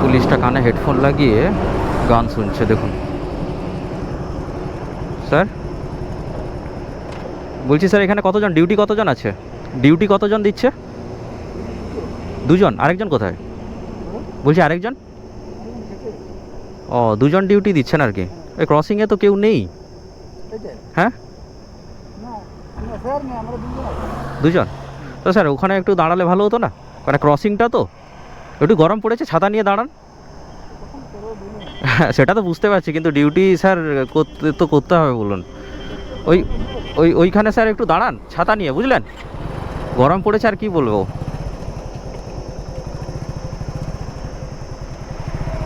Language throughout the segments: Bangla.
পুলিশটা কানে হেডফোন লাগিয়ে গান শুনছে দেখুন। স্যার? বলছি স্যার এখানে কতজন? ডিউটি কতজন আছে? ডিউটি কতজন দিচ্ছে? দুজন? আরেকজন কোথায়? বলছি আরেকজন? ও দুজন ডিউটি দিচ্ছেন আর কি? ওই ক্রসিংয়ে তো কেউ নেই। হ্যাঁ? দুজন? তো স্যার, ওখানে একটু দাঁড়ালে ভালো হতো না? মানে ক্রসিংটা তো। একটু গরম পড়েছে, ছাতা নিয়ে দাঁড়ান। হ্যাঁ সেটা তো বুঝতে পারছি, কিন্তু ডিউটি স্যার করতে তো করতে হবে বলুন। ওই ওই, ওইখানে স্যার একটু দাঁড়ান, ছাতা নিয়ে, বুঝলেন? গরম পড়েছে আর কি বলব?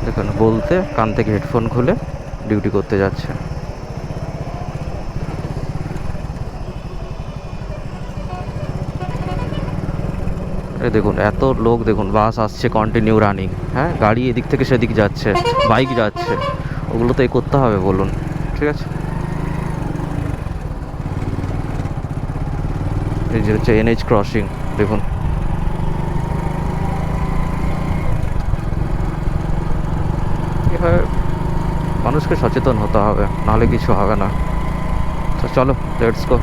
দেখুন, বলতে কান থেকে হেডফোন খুলে ডিউটি করতে যাচ্ছে। এই দেখুন, এত লোক দেখুন, বাস আসছে কন্টিনিউ রানিং হ্যাঁ? গাড়ি এদিক থেকে সেদিক যাচ্ছে বাইক যাচ্ছে, ওগুলো তো এ করতে হবে বলুন, ঠিক আছে? এই যে হচ্ছে এনএইচ ক্রসিং দেখুন। এভাবে মানুষকে সচেতন হতে হবে, নাহলে কিছু হবে না। তো চলো লেটস গো